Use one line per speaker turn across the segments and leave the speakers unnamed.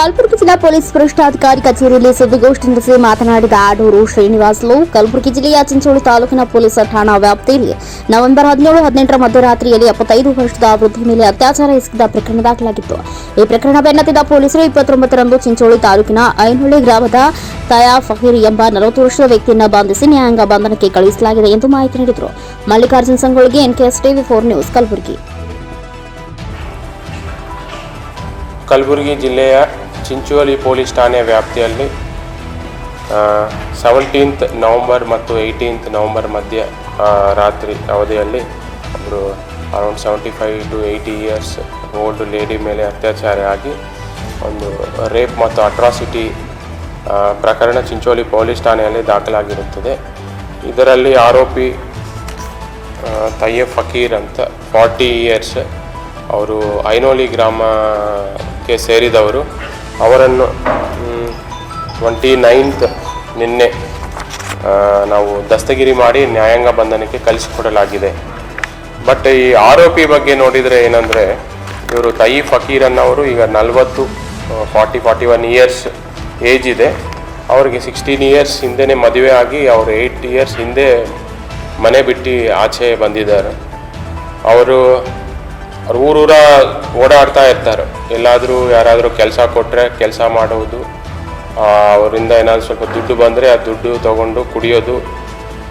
ಕಲಬುರಗಿ ಜಿಲ್ಲಾ ಪೊಲೀಸ್ ವರಿಷ್ಠಾಧಿಕಾರಿ ಕಚೇರಿಯಲ್ಲಿ ಸುದ್ದಿಗೋಷ್ಠಿ ನಡೆಸಿ ಮಾತನಾಡಿದ ಆಡೂರು ಶ್ರೀನಿವಾಸ್ಲು ಕಲಬುರಗಿ ಜಿಲ್ಲೆಯ ಚಿಂಚೋಳಿ ತಾಲೂಕಿನ ಪೊಲೀಸ್ ಠಾಣಾ ವ್ಯಾಪ್ತಿಯಲ್ಲಿ ನವೆಂಬರ್ ಹದಿನೇಳು, ಹದಿನೆಂಟರ ಮಧ್ಯರಾತ್ರಿಯಲ್ಲಿ ಎಪ್ಪತ್ತೈದು ವರ್ಷದ ವೃದ್ಧಿ ಮೇಲೆ ಅತ್ಯಾಚಾರ ಎಸಗಿದ ಪ್ರಕರಣ ದಾಖಲಾಗಿತ್ತು. ಈ ಪ್ರಕರಣ ಬೆನ್ನತ್ತಿದ ಪೊಲೀಸರು ಇಪ್ಪತ್ತೊಂಬತ್ತರಂದು ಚಿಂಚೋಳಿ ತಾಲೂಕಿನ ಐನಹಳ್ಳಿ ಗ್ರಾಮದ ತಯಾ ಫಕೀರ್ ಎಂಬ ನಲವತ್ತು ವರ್ಷದ ವ್ಯಕ್ತಿಯನ್ನು ಬಂಧಿಸಿ ನ್ಯಾಯಾಂಗ ಬಂಧನಕ್ಕೆ ಕಳುಹಿಸಲಾಗಿದೆ ಎಂದು ಮಾಹಿತಿ ನೀಡಿದರು. Mallikarjun ಸಂಗೊಳ್ಳಿಗೆ NKS TV four news, Kalaburagi.
Kalaburagi ಜಿಲ್ಲೆಯ ಚಿಂಚೋಳಿ ಪೊಲೀಸ್ ಠಾಣೆ ವ್ಯಾಪ್ತಿಯಲ್ಲಿ ಸೆವೆಂಟೀನ್ತ್ ನವಂಬರ್ ಮತ್ತು ಏಯ್ಟೀನ್ತ್ ನವಂಬರ್ ಮಧ್ಯೆ ರಾತ್ರಿ ಅವಧಿಯಲ್ಲಿ ಒಬ್ಬರು around seventy five to eighty years old lady ಮೇಲೆ ಅತ್ಯಾಚಾರ ಆಗಿ ಒಂದು ರೇಪ್ ಮತ್ತು ಅಟ್ರಾಸಿಟಿ ಪ್ರಕರಣ ಚಿಂಚೋಳಿ ಪೊಲೀಸ್ ಠಾಣೆಯಲ್ಲಿ ದಾಖಲಾಗಿರುತ್ತದೆ. ಇದರಲ್ಲಿ ಆರೋಪಿ ತಯ್ಯ ಫಕೀರ್ ಅಂತ ಫಾರ್ಟಿ ಇಯರ್ಸ್ ಅವರು ಐನೋಲಿ ಗ್ರಾಮಕ್ಕೆ ಸೇರಿದವರು. ಅವರನ್ನು ಟ್ವೆಂಟಿ ನೈನ್ತ್ ನಿನ್ನೆ ನಾವು ದಸ್ತಗಿರಿ ಮಾಡಿ ನ್ಯಾಯಾಂಗ ಬಂಧನಕ್ಕೆ ಕಲಿಸಿಕೊಡಲಾಗಿದೆ ಬಟ್ ಈ ಆರೋಪಿ ಬಗ್ಗೆ ನೋಡಿದರೆ ಏನಂದರೆ, ಇವರು ತೈ ಫಕೀರ್ ಅನ್ನೋರು ಈಗ ನಲವತ್ತು forty forty one years age ಇದೆ. ಅವರಿಗೆ ಸಿಕ್ಸ್ಟೀನ್ ಇಯರ್ಸ್ ಹಿಂದೆನೇ ಮದುವೆ ಆಗಿ ಅವರು ಏಯ್ಟ್ ಇಯರ್ಸ್ ಹಿಂದೆ ಮನೆ ಬಿಟ್ಟು ಆಚೆ ಬಂದಿದ್ದಾರೆ. ಅವರು ಅವ್ರು ಊರೂರ ಓಡಾಡ್ತಾ ಇರ್ತಾರೆ. ಎಲ್ಲಾದರೂ ಯಾರಾದರೂ ಕೆಲಸ ಕೊಟ್ಟರೆ ಕೆಲಸ ಮಾಡೋದು ಅವರಿಂದ ಏನಾದರೂ ಸ್ವಲ್ಪ ದುಡ್ಡು ಬಂದರೆ ಆ ದುಡ್ಡು ತಗೊಂಡು ಕುಡಿಯೋದು,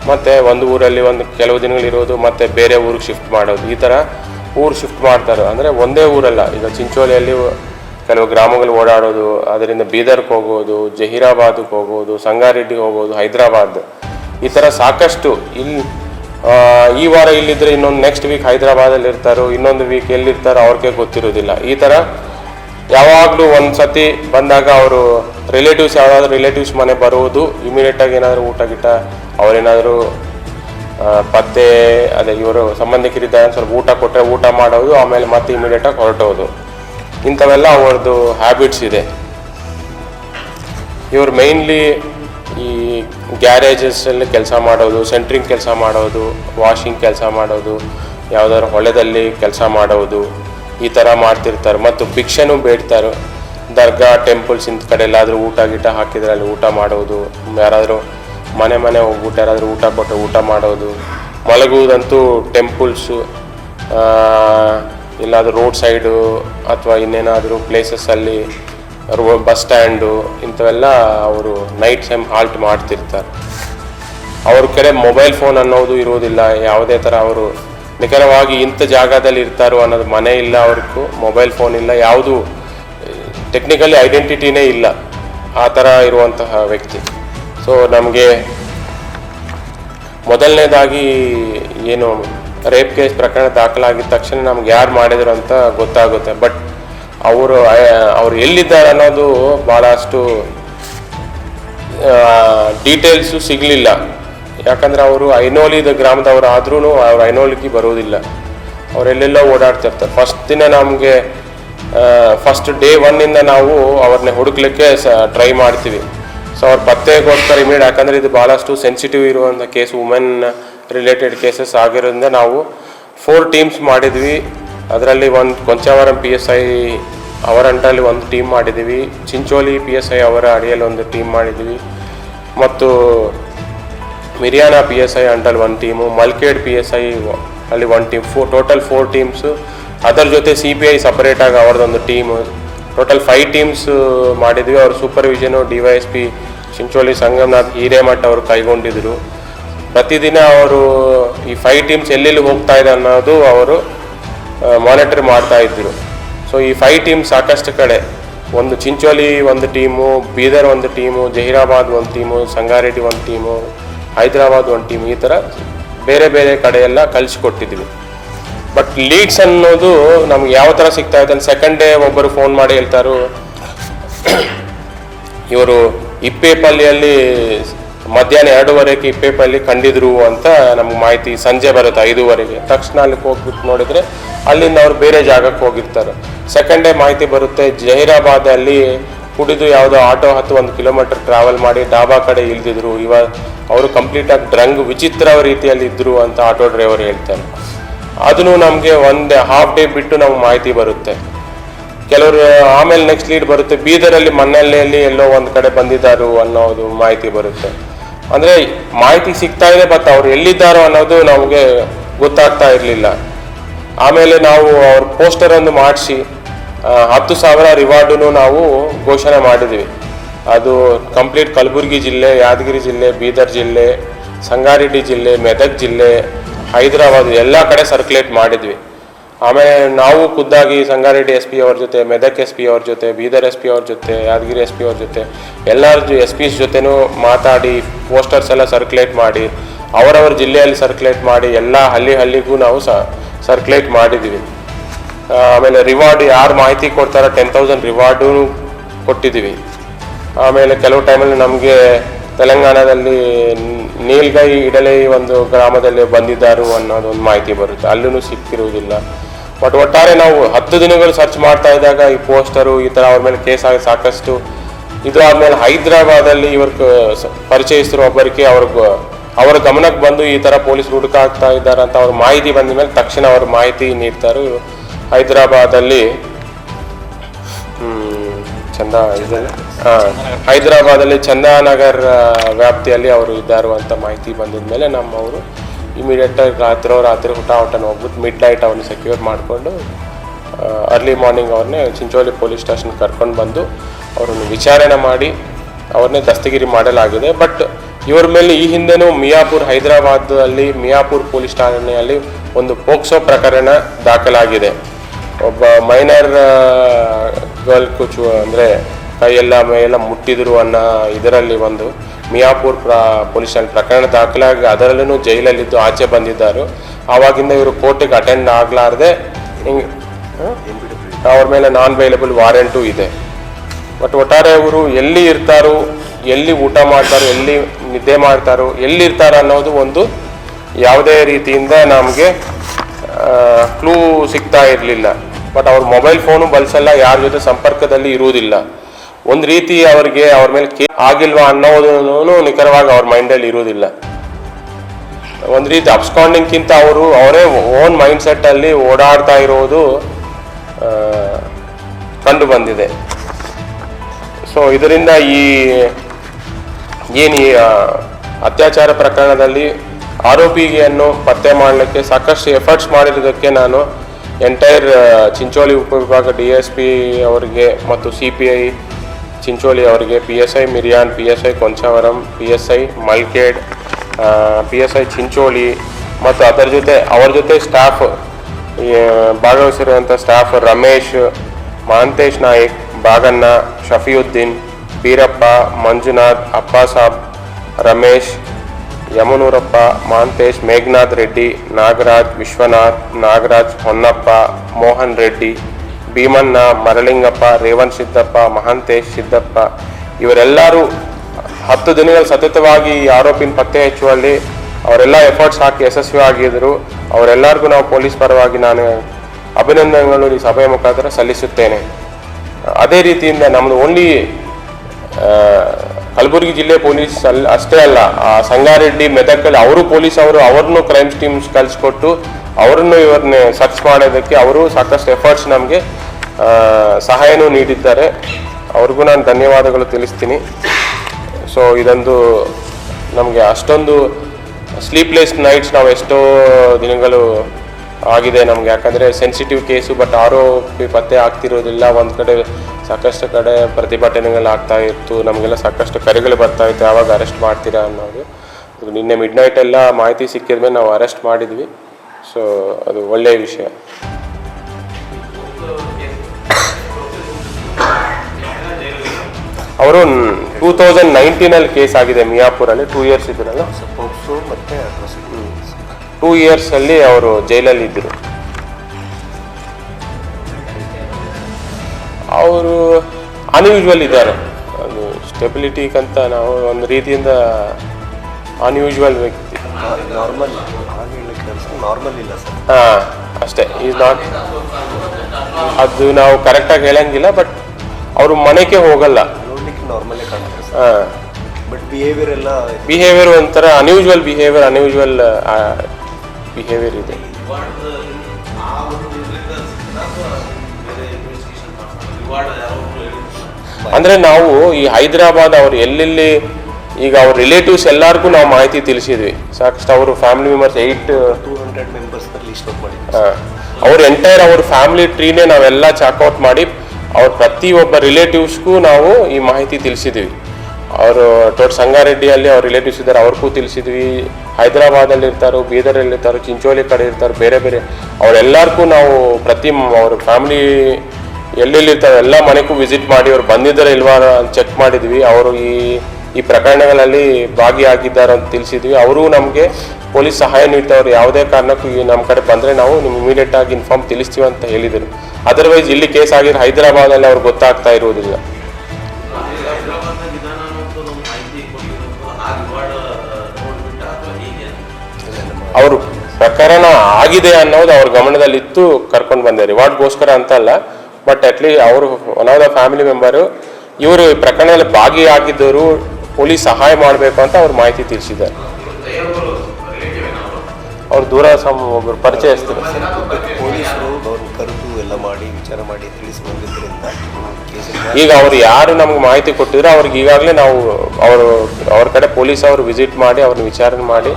ಮತ್ತು ಒಂದು ಊರಲ್ಲಿ ಒಂದು ಕೆಲವು ದಿನಗಳಿರೋದು ಮತ್ತು ಬೇರೆ ಊರಿಗೆ ಶಿಫ್ಟ್ ಮಾಡೋದು. ಈ ಥರ ಊರು ಶಿಫ್ಟ್ ಮಾಡ್ತಾರೆ. ಅಂದರೆ ಒಂದೇ ಊರಲ್ಲ. ಈಗ ಚಿಂಚೋಲಿಯಲ್ಲಿ ಕೆಲವು ಗ್ರಾಮಗಳು ಓಡಾಡೋದು, ಅದರಿಂದ ಬೀದರ್ಗೆ ಹೋಗೋದು, ಜಹೀರಾಬಾದ್ಗೆ ಹೋಗೋದು, ಸಂಗಾರೆಡ್ಡಿಗೆ ಹೋಗೋದು, ಹೈದರಾಬಾದ್. ಈ ಥರ ಸಾಕಷ್ಟು ಇಲ್ಲಿ ಈ ವಾರ ಇಲ್ಲಿದ್ರೆ ಇನ್ನೊಂದು ನೆಕ್ಸ್ಟ್ ವೀಕ್ ಹೈದರಾಬಾದಲ್ಲಿ ಇರ್ತಾರೋ, ಇನ್ನೊಂದು ವೀಕ್ ಎಲ್ಲಿರ್ತಾರೋ ಅವ್ರಿಗೆ ಗೊತ್ತಿರೋದಿಲ್ಲ ಈ ಥರ ಯಾವಾಗಲೂ ಒಂದು ಸತಿ ಬಂದಾಗ ಅವರು ರಿಲೇಟಿವ್ಸ್ ಯಾವುದಾದ್ರೂ ರಿಲೇಟಿವ್ಸ್ ಮನೆ ಬರುವುದು ಇಮಿಡಿಯೇಟಾಗಿ ಏನಾದರೂ ಊಟ ಗಿಟ, ಅವರೇನಾದರೂ ಪತ್ತೆ, ಅದೇ ಇವರು ಸಂಬಂಧಿಕರಿದ್ದಾರೆ ಸ್ವಲ್ಪ ಊಟ ಕೊಟ್ಟರೆ ಊಟ ಮಾಡೋದು, ಆಮೇಲೆ ಮತ್ತೆ ಇಮಿಡಿಯೇಟಾಗಿ ಹೊರಟೋದು. ಇಂಥವೆಲ್ಲ ಅವ್ರದ್ದು ಹ್ಯಾಬಿಟ್ಸ್ ಇದೆ. ಇವರು ಮೈನ್ಲಿ ಈ ಗ್ಯಾರೇಜಸ್ಸಲ್ಲಿ ಕೆಲಸ ಮಾಡೋದು, ಸೆಂಟ್ರಿಂಗ್ ಕೆಲಸ ಮಾಡೋದು ವಾಷಿಂಗ್ ಕೆಲಸ ಮಾಡೋದು, ಯಾವುದಾದ್ರು ಹೊಳೆದಲ್ಲಿ ಕೆಲಸ ಮಾಡೋದು, ಈ ಥರ ಮಾಡ್ತಿರ್ತಾರೆ. ಮತ್ತು ಭಿಕ್ಷೆನೂ ಬೇಡ್ತಾರೆ. ದರ್ಗಾ ಟೆಂಪಲ್ಸ್ ಇಂಥ ಕಡೆ ಎಲ್ಲಾದರೂ ಊಟ ಗೀಟ ಹಾಕಿದ್ರೆ ಅಲ್ಲಿ ಊಟ ಮಾಡೋದು. ಯಾರಾದರೂ ಮನೆ ಮನೆ ಹೋಗ್ಬಿಟ್ಟು ಯಾರಾದರೂ ಊಟ ಕೊಟ್ಟು ಊಟ ಮಾಡೋದು. ಮಲಗುವುದಂತೂ ಟೆಂಪಲ್ಸು ಇಲ್ಲಾದರೂ ರೋಡ್ ಸೈಡು ಅಥವಾ ಇನ್ನೇನಾದರೂ ಪ್ಲೇಸಸ್ಸಲ್ಲಿ ಬಸ್ ಸ್ಟ್ಯಾಂಡು ಇಂಥವೆಲ್ಲ ಅವರು ನೈಟ್ ಟೈಮ್ ಹಾಲ್ಟ್ ಮಾಡ್ತಿರ್ತಾರೆ. ಅವ್ರ ಕಡೆ ಮೊಬೈಲ್ ಫೋನ್ ಅನ್ನೋದು ಇರೋದಿಲ್ಲ. ಯಾವುದೇ ಥರ ಅವರು ನಿಖರವಾಗಿ ಇಂಥ ಜಾಗದಲ್ಲಿ ಇರ್ತಾರೋ ಅನ್ನೋದು ಮನೆ ಇಲ್ಲ ಅವ್ರಿಗೂ, ಮೊಬೈಲ್ ಫೋನ್ ಇಲ್ಲ, ಯಾವುದು, ಟೆಕ್ನಿಕಲಿ ಐಡೆಂಟಿಟಿನೇ ಇಲ್ಲ. ಆ ಥರ ಇರುವಂತಹ ವ್ಯಕ್ತಿ. ಸೊ, ನಮಗೆ ಮೊದಲನೇದಾಗಿ ಏನು ರೇಪ್ ಕೇಸ್ ಪ್ರಕರಣ ದಾಖಲಾಗಿದ್ದ ತಕ್ಷಣ ನಮ್ಗೆ ಯಾರು ಮಾಡಿದ್ರು ಅಂತ ಗೊತ್ತಾಗುತ್ತೆ. ಬಟ್ ಅವರು ಅವ್ರು ಎಲ್ಲಿದ್ದಾರೆ ಅನ್ನೋದು ಭಾಳಷ್ಟು ಡೀಟೇಲ್ಸು ಸಿಗಲಿಲ್ಲ. ಯಾಕಂದರೆ ಅವರು ಐನೋಲಿದ ಗ್ರಾಮದವರು ಆದ್ರೂ ಅವ್ರು ಐನೋಲಿಗೆ ಬರೋದಿಲ್ಲ ಅವರೆಲ್ಲೆಲ್ಲೋ ಓಡಾಡ್ತಿರ್ತಾರೆ ಫಸ್ಟ್ ದಿನ ನಮಗೆ ಫಸ್ಟ್ ಡೇ ಒನ್ನಿಂದ ನಾವು ಅವ್ರನ್ನ ಹುಡುಕ್ಲಿಕ್ಕೆ ಸ ಟ್ರೈ ಮಾಡ್ತೀವಿ. ಸೊ ಅವ್ರು ಪತ್ತೆಗೋಸ್ಕರ ಇಮಿಡಿಯೇಟ್ ಯಾಕಂದರೆ ಇದು ಭಾಳಷ್ಟು ಸೆನ್ಸಿಟಿವ್ ಇರುವಂಥ ಕೇಸ್ ವುಮೆನ್ ರಿಲೇಟೆಡ್ ಕೇಸಸ್ ಆಗಿರೋದ್ರಿಂದ ನಾವು ಫೋರ್ ಟೀಮ್ಸ್ ಮಾಡಿದ್ವಿ. ಅದರಲ್ಲಿ ಒಂದು ಕೊಂಚಾವರಂ ಪಿ ಎಸ್ ಐ ಅವರ ಅಂಟಲ್ಲಿ ಒಂದು ಟೀಮ್ ಮಾಡಿದ್ದೀವಿ ಚಿಂಚೋಲಿ ಪಿ ಎಸ್ ಐ ಅವರ ಅಡಿಯಲ್ಲಿ ಒಂದು ಟೀಮ್ ಮಾಡಿದ್ದೀವಿ ಮತ್ತು ಮಿರಿಯಾನ ಪಿ ಎಸ್ ಐ ಅಂಡಲ್ಲಿ ಒಂದು team Malkhed P S I ಅಲ್ಲಿ ಒಂದು team four total four teams ಅದರ ಜೊತೆ ಸಿ ಪಿ ಐ ಸಪರೇಟಾಗಿ ಅವ್ರದ್ದೊಂದು ಟೀಮು ಟೋಟಲ್ ಫೈವ್ ಟೀಮ್ಸ್ ಮಾಡಿದ್ವಿ. ಅವ್ರ supervision D Y S P Chincholi Sangamnath, Hiremath ಅವರು ಕೈಗೊಂಡಿದ್ರು. ಪ್ರತಿದಿನ ಅವರು ಈ ಫೈವ್ ಟೀಮ್ಸ್ ಎಲ್ಲೆಲ್ಲಿ ಹೋಗ್ತಾ ಇದೆ ಅನ್ನೋದು ಅವರು ಮಾನಿಟರ್ ಮಾಡ್ತಾ ಇದ್ದರು ಸೊ ಈ ಫೈವ್ ಟೀಮ್ ಸಾಕಷ್ಟು ಕಡೆ, ಒಂದು ಚಿಂಚೋಲಿ ಒಂದು ಟೀಮು ಬೀದರ್ ಒಂದು ಟೀಮು ಜಹೀರಾಬಾದ್ ಒಂದು ಟೀಮು ಸಂಗಾರೆಡ್ಡಿ ಒಂದು ಟೀಮು ಹೈದರಾಬಾದ್ ಒಂದು ಟೀಮ್ ಈ ಥರ ಬೇರೆ ಬೇರೆ ಕಡೆ ಎಲ್ಲ ಕಲಿಸ್ಕೊಟ್ಟಿದ್ವಿ ಬಟ್ ಲೀಡ್ಸ್ ಅನ್ನೋದು ನಮ್ಗೆ ಯಾವ ಥರ ಸಿಗ್ತಾ ಇದೆ ಸೆಕೆಂಡ್ ಡೇ ಒಬ್ಬರು ಫೋನ್ ಮಾಡಿ ಹೇಳ್ತಾರು, ಇವರು ಇಪ್ಪೇಪಲ್ಲಿಯಲ್ಲಿ ಮಧ್ಯಾಹ್ನ ಎರಡೂವರೆಗೆ ಇಪ್ಪೇಪಲ್ಲಿ ಕಂಡಿದ್ರು ಅಂತ ನಮ್ಗೆ ಮಾಹಿತಿ ಸಂಜೆ ಬರುತ್ತೆ ಐದೂವರೆಗೆ. ತಕ್ಷಣ ಅಲ್ಲಿಗೆ ಹೋಗ್ಬಿಟ್ಟು ನೋಡಿದ್ರೆ ಅಲ್ಲಿಂದ ಅವ್ರು ಬೇರೆ ಜಾಗಕ್ಕೆ ಹೋಗಿರ್ತಾರೆ. ಸೆಕೆಂಡ್ ಡೇ ಮಾಹಿತಿ ಬರುತ್ತೆ, ಜಹೀರಾಬಾದಲ್ಲಿ ಕುಡಿದು ಯಾವುದೋ ಆಟೋ ಹತ್ತು ಒಂದು ಕಿಲೋಮೀಟರ್ ಟ್ರಾವೆಲ್ ಮಾಡಿ ಡಾಬಾ ಕಡೆ ಇಲ್ದಿದ್ರು ಇವಾಗ ಅವರು ಕಂಪ್ಲೀಟಾಗಿ ಡ್ರಂಗ್ ವಿಚಿತ್ರ ರೀತಿಯಲ್ಲಿ ಇದ್ರು ಅಂತ ಆಟೋ ಡ್ರೈವರ್ ಹೇಳ್ತಾರೆ. ಅದನ್ನು ನಮಗೆ ಒಂದು ಹಾಫ್ ಡೇ ಬಿಟ್ಟು ನಮ್ಗೆ ಮಾಹಿತಿ ಬರುತ್ತೆ. ಕೆಲವರು, ಆಮೇಲೆ ನೆಕ್ಸ್ಟ್ ಲೀಡ್ ಬರುತ್ತೆ, ಬೀದರಲ್ಲಿ ಮಣ್ಣಲ್ಲಿ ಎಲ್ಲೋ ಒಂದು ಕಡೆ ಬಂದಿದ್ದಾರು ಅನ್ನೋದು ಮಾಹಿತಿ ಬರುತ್ತೆ. ಅಂದರೆ ಮಾಹಿತಿ ಸಿಗ್ತಾ ಇದೆ ಬಟ್ ಅವ್ರು ಎಲ್ಲಿದ್ದಾರೋ ಅನ್ನೋದು ನಮಗೆ ಗೊತ್ತಾಗ್ತಾ ಇರಲಿಲ್ಲ. ಆಮೇಲೆ ನಾವು ಅವ್ರ ಪೋಸ್ಟರ್ ಒಂದು ಮಾಡಿಸಿ ಹತ್ತು ಸಾವಿರ ರಿವಾರ್ಡನ್ನು ನಾವು ಘೋಷಣೆ ಮಾಡಿದ್ವಿ. ಅದು ಕಂಪ್ಲೀಟ್ ಕಲಬುರಗಿ ಜಿಲ್ಲೆ, ಯಾದಗಿರಿ ಜಿಲ್ಲೆ, ಬೀದರ್ ಜಿಲ್ಲೆ, ಸಂಗಾರೆಡ್ಡಿ ಜಿಲ್ಲೆ, ಮೆದಕ್ ಜಿಲ್ಲೆ, ಹೈದರಾಬಾದ್ ಎಲ್ಲ ಕಡೆ ಸರ್ಕ್ಯುಲೇಟ್ ಮಾಡಿದ್ವಿ. ಆಮೇಲೆ ನಾವು ಖುದ್ದಾಗಿ ಸಂಗಾರೆಡ್ಡಿ ಎಸ್ ಪಿ ಅವ್ರ ಜೊತೆ, ಮೆದಕ್ ಎಸ್ ಪಿ ಅವ್ರ ಜೊತೆ, ಬೀದರ್ ಎಸ್ ಪಿ ಅವ್ರ ಜೊತೆ, ಯಾದಗಿರಿ ಎಸ್ ಪಿ ಅವ್ರ ಜೊತೆ ಎಲ್ಲರ ಎಸ್ ಪಿ ಜೊತೆನೂ ಮಾತಾಡಿ ಪೋಸ್ಟರ್ಸ್ ಎಲ್ಲ ಸರ್ಕ್ಯುಲೇಟ್ ಮಾಡಿ, ಅವರವರ ಜಿಲ್ಲೆಯಲ್ಲಿ ಸರ್ಕ್ಯುಲೇಟ್ ಮಾಡಿ, ಎಲ್ಲ ಹಳ್ಳಿ ಹಳ್ಳಿಗೂ ನಾವು ಸ ಸರ್ಕ್ಯುಲೇಟ್ ಮಾಡಿದ್ದೀವಿ ಆಮೇಲೆ ರಿವಾರ್ಡ್ ಯಾರು ಮಾಹಿತಿ ಕೊಡ್ತಾರೋ ಟೆನ್ ತೌಸಂಡ್ ರಿವಾರ್ಡು ಕೊಟ್ಟಿದ್ದೀವಿ ಆಮೇಲೆ ಕೆಲವು ಟೈಮಲ್ಲಿ ನಮಗೆ ತೆಲಂಗಾಣದಲ್ಲಿ ನೀಲ್ಗೈ ಇಡಲೈ ಒಂದು ಗ್ರಾಮದಲ್ಲಿ ಬಂದಿದ್ದಾರು ಅನ್ನೋದೊಂದು ಮಾಹಿತಿ ಬರುತ್ತೆ. ಅಲ್ಲೂ ಸಿಕ್ಕಿರುವುದಿಲ್ಲ ಬಟ್ ಒಟ್ಟಾರೆ ನಾವು ಹತ್ತು ದಿನಗಳು ಸರ್ಚ್ ಮಾಡ್ತಾ ಇದ್ದಾಗ ಈ ಪೋಸ್ಟರು ಈ ಥರ ಅವ್ರ ಮೇಲೆ ಕೇಸ್ ಆಗಿ ಸಾಕಷ್ಟು ಇದು ಆದಮೇಲೆ ಹೈದರಾಬಾದಲ್ಲಿ ಇವ್ರ ಪರಿಚಯಿಸಿರೋ ಒಬ್ಬರಿಗೆ ಅವ್ರಿಗೆ ಅವರ ಗಮನಕ್ಕೆ ಬಂದು ಈ ಥರ ಪೊಲೀಸರು ಹುಡುಕಾಗ್ತಾ ಇದ್ದಾರೆ ಅಂತ ಅವ್ರ ಮಾಹಿತಿ ಬಂದ ಮೇಲೆ ತಕ್ಷಣ ಅವರು ಮಾಹಿತಿ ನೀಡ್ತಾರೆ. ಹೈದರಾಬಾದಲ್ಲಿ ಚಂದ ಹೈದರಾಬಾದಲ್ಲಿ ಚಂದಾನಗರ್ ವ್ಯಾಪ್ತಿಯಲ್ಲಿ ಅವರು ಇದ್ದಾರೆ ಅಂತ ಮಾಹಿತಿ ಬಂದಿದ ಮೇಲೆ ನಮ್ಮವರು ಇಮಿಡಿಯೇಟಾಗಿ ರಾತ್ರಿ ರಾತ್ರಿ ಹುಟಾಹುಟನ ಹೋಗ್ಬಿಟ್ಟು ಮಿಡ್ ನೈಟ್ ಅವ್ರನ್ನ ಸೆಕ್ಯೂರ್ ಮಾಡಿಕೊಂಡು ಅರ್ಲಿ ಮಾರ್ನಿಂಗ್ ಅವ್ರನ್ನೇ ಚಿಂಚೋಳಿ ಪೊಲೀಸ್ ಸ್ಟೇಷನ್ ಕರ್ಕೊಂಡು ಬಂದು ಅವರನ್ನು ವಿಚಾರಣೆ ಮಾಡಿ, ಅವ್ರನ್ನೇ ದಸ್ತಗಿರಿ ಮಾಡಲಾಗಿದೆ. ಬಟ್ ಇವ್ರ ಮೇಲೆ ಈ ಹಿಂದೆನೂ ಮಿಯಾಪುರ್ ಹೈದರಾಬಾದಲ್ಲಿ ಮಿಯಾಪುರ್ ಪೊಲೀಸ್ ಠಾಣೆಯಲ್ಲಿ ಒಂದು ಪೋಕ್ಸೋ ಪ್ರಕರಣ ದಾಖಲಾಗಿದೆ. ಒಬ್ಬ ಮೈನರ್ ಗರ್ಲ್ ಕುಚು ಅಂದರೆ ಕೈಯೆಲ್ಲ ಮೈಯೆಲ್ಲ ಮುಟ್ಟಿದ್ರು ಅನ್ನೋ ಇದರಲ್ಲಿ ಒಂದು ಮಿಯಾಪುರ್ ಪ್ರ ಪೊಲೀಸ್ ಠಾಣೆ ಪ್ರಕರಣ ದಾಖಲಾಗಿ ಅದರಲ್ಲೂ ಜೈಲಲ್ಲಿದ್ದು ಆಚೆ ಬಂದಿದ್ದಾರೆ. ಆವಾಗಿಂದ ಇವರು ಕೋರ್ಟಿಗೆ ಅಟೆಂಡ್ ಆಗಲಾರ್ದೆ ಹಿಂಗೆ ಅವ್ರ ಮೇಲೆ ನಾನ್ ಅವೈಲೇಬಲ್ ವಾರೆಂಟು ಇದೆ. ಬಟ್ ಒಟ್ಟಾರೆ ಅವರು ಎಲ್ಲಿ ಇರ್ತಾರೋ, ಎಲ್ಲಿ ಊಟ ಮಾಡ್ತಾರೋ, ಎಲ್ಲಿ ನಿದ್ದೆ ಮಾಡ್ತಾರೋ ಎಲ್ಲಿರ್ತಾರೋ ಅನ್ನೋದು ಒಂದು ಯಾವುದೇ ರೀತಿಯಿಂದ ನಮಗೆ ಕ್ಲೂ ಸಿಗ್ತಾ ಇರಲಿಲ್ಲ. ಬಟ್ ಅವ್ರ ಮೊಬೈಲ್ ಫೋನು ಬಳಸಲ್ಲ ಯಾರ ಜೊತೆ ಸಂಪರ್ಕದಲ್ಲಿ ಇರುವುದಿಲ್ಲ. ಒಂದು ರೀತಿ ಅವರಿಗೆ ಅವ್ರ ಮೇಲೆ ಕೇ ಆಗಿಲ್ವಾ ಅನ್ನೋದನ್ನು ನಿಖರವಾಗಿ ಅವ್ರ ಮೈಂಡಲ್ಲಿ ಇರುವುದಿಲ್ಲ. ಒಂದು ರೀತಿ ಅಪ್ಸ್ಕಾಂಡಿಂಗ್ಕ್ಕಿಂತ ಅವರು ಅವರೇ ಓನ್ ಮೈಂಡ್ ಸೆಟ್ಟಲ್ಲಿ ಓಡಾಡ್ತಾ ಇರೋದು ಕಂಡು ಬಂದಿದೆ. ಸೊ ಇದರಿಂದ ಈ ಏನು ಈ ಅತ್ಯಾಚಾರ ಪ್ರಕರಣದಲ್ಲಿ ಆರೋಪಿಗೆಯನ್ನು ಪತ್ತೆ ಮಾಡಲಿಕ್ಕೆ ಸಾಕಷ್ಟು ಎಫರ್ಟ್ಸ್ ಮಾಡಿರೋದಕ್ಕೆ ನಾನು ಎಂಟೈರ್ ಚಿಂಚೋಳಿ ಉಪವಿಭಾಗ ಡಿ ಎಸ್ ಪಿ ಅವರಿಗೆ ಮತ್ತು ಸಿ ಪಿ ಐ ಚಿಂಚೋಳಿ ಅವರಿಗೆ, P S I Miriyan, P S I Konchavaram, P S I Malkhed P S I Chincholi ಮತ್ತು ಅದರ ಜೊತೆ, ಅವರ ಜೊತೆ ಸ್ಟಾಫ್ ಭಾಗವಹಿಸಿರುವಂಥ ಸ್ಟಾಫ್ ರಮೇಶ್, ಮಹಾಂತೇಶ್ ನಾಯಕ್ ಬಾಗಣ್ಣ ಶಫಿಯುದ್ದೀನ್ ಬೀರಪ್ಪ, ಮಂಜುನಾಥ್ ಅಪ್ಪಾಸಾಬ್ ರಮೇಶ್, ಯಮನೂರಪ್ಪ, ಮಾಂತೇಶ್, ಮೇಘನಾಥ್ ರೆಡ್ಡಿ, ನಾಗರಾಜ್, ವಿಶ್ವನಾಥ್, ನಾಗರಾಜ್ ಹೊನ್ನಪ್ಪ, ಮೋಹನ್ ರೆಡ್ಡಿ, ಭೀಮಣ್ಣ, ಮರಳಿಂಗಪ್ಪ ರೇವಣ್ ಸಿದ್ದಪ್ಪ, ಮಹಾಂತೇಶ್ ಸಿದ್ದಪ್ಪ. ಇವರೆಲ್ಲರೂ ಹತ್ತು ದಿನಗಳ ಸತತವಾಗಿ ಈ ಆರೋಪಿನ ಪತ್ತೆ ಹಚ್ಚುವಲ್ಲಿ ಅವರೆಲ್ಲ ಎಫರ್ಟ್ಸ್ ಹಾಕಿ ಯಶಸ್ವಿಯಾಗಿದ್ದರು ಅವರೆಲ್ಲರಿಗೂ ನಾವು ಪೊಲೀಸ್ ಪರವಾಗಿ ನಾನು ಅಭಿನಂದನೆಗಳು ಈ ಸಭೆಯ ಮುಖಾಂತರ ಸಲ್ಲಿಸುತ್ತೇನೆ. ಅದೇ ರೀತಿಯಿಂದ ನಮ್ಮದು ಓನ್ಲಿ ಕಲಬುರಗಿ ಜಿಲ್ಲೆ ಪೊಲೀಸ್ ಅಲ್ಲಿ ಅಷ್ಟೇ ಅಲ್ಲ, ಆ, ಸಂಗಾರೆಡ್ಡಿ, ಮೆದಕಲ್ ಅವರು ಪೊಲೀಸ್ ಅವರು ಅವ್ರನ್ನೂ ಕ್ರೈಮ್ ಟೀಮ್ಸ್ ಕಳಿಸ್ಕೊಟ್ಟು ಅವರನ್ನು ಇವ್ರನ್ನ ಸರ್ಚ್ ಮಾಡೋದಕ್ಕೆ ಅವರು ಸಾಕಷ್ಟು ಎಫರ್ಟ್ಸ್ ನಮಗೆ ಸಹಾಯನೂ ನೀಡಿದ್ದಾರೆ. ಅವ್ರಿಗೂ ನಾನು ಧನ್ಯವಾದಗಳು ತಿಳಿಸ್ತೀನಿ. ಸೊ ಇದೊಂದು ನಮಗೆ ಅಷ್ಟೊಂದು ಸ್ಲೀಪ್ಲೆಸ್ ನೈಟ್ಸ್ ನಾವು ಎಷ್ಟೋ ದಿನಗಳು ಆಗಿದೆ ನಮಗೆ. ಯಾಕಂದರೆ ಸೆನ್ಸಿಟಿವ್ ಕೇಸು ಬಟ್ ಆರೋಪಿ ಪತ್ತೆ ಆಗ್ತಿರೋದಿಲ್ಲ. ಒಂದು ಕಡೆ ಸಾಕಷ್ಟು ಕಡೆ ಪ್ರತಿಭಟನೆಗಳು ಆಗ್ತಾ ಇತ್ತು. ನಮಗೆಲ್ಲ ಸಾಕಷ್ಟು ಕರೆಗಳು ಬರ್ತಾ ಇತ್ತು. ಯಾವಾಗ ಅರೆಸ್ಟ್ ಮಾಡ್ತೀರಾ ಅನ್ನೋದು. ನಿನ್ನೆ ಮಿಡ್ ನೈಟ್ ಎಲ್ಲ ಮಾಹಿತಿ ಸಿಕ್ಕಿದ ಮೇಲೆ ನಾವು ಅರೆಸ್ಟ್ ಮಾಡಿದ್ವಿ. ಸೊ ಅದು ಒಳ್ಳೆಯ ವಿಷಯ. ಅವರು ಟೂ ತೌಸಂಡ್ ನೈನ್ಟೀನಲ್ಲಿ ಕೇಸ್ ಆಗಿದೆ ಮಿಯಾಪುರಲ್ಲಿ. ಟೂ ಇಯರ್ಸ್ ಇದ್ರಲ್ಲ. ಟೂ ಇಯರ್ಸಲ್ಲಿ ಅವರು ಜೈಲಲ್ಲಿ ಇದ್ದರು ಅವರು ಅನ್ಯೂಜುವಲ್ ಇದ್ದಾರೆ. ಅದು ಸ್ಟೆಬಿಲಿಟಿಗಂತ ನಾವು ಒಂದು ರೀತಿಯಿಂದ ಅನ್ಯೂಜುವಲ್ ವ್ಯಕ್ತಿ.
ನಾರ್ಮಲ್ ನಾರ್ಮಲ್ ಇಲ್ಲ ಸರ್.
ಹಾಂ ಅಷ್ಟೇ. ಈಸ್ ನಾಟ್ ಅದು ನಾವು ಕರೆಕ್ಟಾಗಿ ಹೇಳಂಗಿಲ್ಲ ಬಟ್ ಅವರು ಮನೆಗೆ ಹೋಗಲ್ಲ.
ನೋಡ್ಲಿಕ್ಕೆ ನಾರ್ಮಲ್ ಕಾಣುತ್ತೆ ಸರ್.
ಹಾಂ.
ಬಟ್ ಬಿಹೇವಿಯರ್ ಎಲ್ಲ
ಬಿಹೇವಿಯರ್ ಒಂಥರ ಅನ್ಯೂಜುವಲ್ ಬಿಹೇವಿಯರ್ ಅನ್ಯೂಜುವಲ್ ಬಿಹೇವಿಯರ್ ಇದೆ. ಅಂದರೆ ನಾವು ಈ ಹೈದರಾಬಾದ್ ಅವ್ರು ಎಲ್ಲೆಲ್ಲಿ ಈಗ ಅವ್ರ ರಿಲೇಟಿವ್ಸ್ ಎಲ್ಲರಿಗೂ ನಾವು ಮಾಹಿತಿ ತಿಳಿಸಿದ್ವಿ. ಸಾಕಷ್ಟು ಅವರು family members eight
two hundred members ಮಾಡಿದ್ವಿ.
ಅವ್ರ ಎಂಟೈರ್ ಅವ್ರ ಫ್ಯಾಮಿಲಿ ಟ್ರೀನೇ ನಾವೆಲ್ಲ ಚಾಕ್ಔಟ್ ಮಾಡಿ ಅವ್ರ ಪ್ರತಿಯೊಬ್ಬ ರಿಲೇಟಿವ್ಸ್ಗೂ ನಾವು ಈ ಮಾಹಿತಿ ತಿಳಿಸಿದ್ವಿ. ಅವರು ಟೋಟ್ ಸಂಗಾರೆಡ್ಡಿಯಲ್ಲಿ ಅವ್ರ ರಿಲೇಟಿವ್ಸ್ ಇದ್ದಾರೆ ಅವ್ರಿಗೂ ತಿಳಿಸಿದ್ವಿ. ಹೈದರಾಬಾದಲ್ಲಿ ಇರ್ತಾರೋ ಬೀದರಲ್ಲಿ ಇರ್ತಾರೋ ಚಿಂಚೋಳಿ ಕಡೆ ಇರ್ತಾರೋ ಬೇರೆ ಬೇರೆ. ಅವರೆಲ್ಲರಿಗೂ ನಾವು ಪ್ರತಿ ಅವ್ರ ಫ್ಯಾಮಿಲಿ ಎಲ್ಲೆಲ್ಲಿ ಇರ್ತಾರೆ ಎಲ್ಲ ಮನೆಗೂ ವಿಸಿಟ್ ಮಾಡಿ, ಅವ್ರು ಬಂದಿದ್ದಾರೆ ಇಲ್ವಾ ಚೆಕ್ ಮಾಡಿದ್ವಿ. ಅವರು ಈ ಈ ಪ್ರಕರಣಗಳಲ್ಲಿ ಭಾಗಿಯಾಗಿದ್ದಾರೆ ಅಂತ ತಿಳಿಸಿದ್ವಿ. ಅವರು ನಮಗೆ ಪೊಲೀಸ್ ಸಹಾಯ ನೀಡ್ತಾವ್ರು. ಯಾವುದೇ ಕಾರಣಕ್ಕೂ ಈ ನಮ್ಮ ಕಡೆ ಬಂದರೆ ನಾವು ನಿಮ್ಗೆ ಇಮಿಡಿಯೇಟ್ ಆಗಿ ಇನ್ಫಾರ್ಮ್ ತಿಳಿಸ್ತೀವಿ ಅಂತ ಹೇಳಿದರು. ಅದರ್ವೈಸ್ ಇಲ್ಲಿ ಕೇಸ್ ಆಗಿರೋ ಹೈದರಾಬಾದಲ್ಲಿ ಅವ್ರಿಗೆ ಗೊತ್ತಾಗ್ತಾ ಇರುವುದಿಲ್ಲ. ಅವರು ಪ್ರಕರಣ ಆಗಿದೆ ಅನ್ನೋದು ಅವ್ರ ಗಮನದಲ್ಲಿತ್ತು, ಕರ್ಕೊಂಡು ಬಂದೆ. ರಿವಾರ್ಡ್ಗೋಸ್ಕರ ಅಂತ ಅಲ್ಲ ಬಟ್ ಅಟ್ಲಿ ಅವರು one of the family member ಇವರು ಈ ಪ್ರಕರಣದಲ್ಲಿ ಭಾಗಿಯಾಗಿದ್ದರು ಪೊಲೀಸ್ ಸಹಾಯ ಮಾಡಬೇಕು ಅಂತ ಅವ್ರು ಮಾಹಿತಿ ತಿಳಿಸಿದ್ದಾರೆ. ಅವ್ರು ದೂರ ಸಮ ಒಬ್ಬರು ಪರಿಚಯಸ್ತಾರೆ
ಪೊಲೀಸರು ಅವ್ರನ್ನ ಕರೆದು ಎಲ್ಲ ಮಾಡಿ ವಿಚಾರ ಮಾಡಿ ತಿಳಿಸಿ ಬಂದಿದ್ದರಿಂದ
ಈಗ ಅವ್ರು ಯಾರು ನಮ್ಗೆ ಮಾಹಿತಿ ಕೊಟ್ಟಿದ್ರು ಅವ್ರಿಗೆ ಈಗಾಗಲೇ ನಾವು ಅವರು ಅವ್ರ ಕಡೆ ಪೊಲೀಸ್ ಅವರು ವಿಸಿಟ್ ಮಾಡಿ ಅವ್ರನ್ನ ವಿಚಾರಣೆ ಮಾಡಿ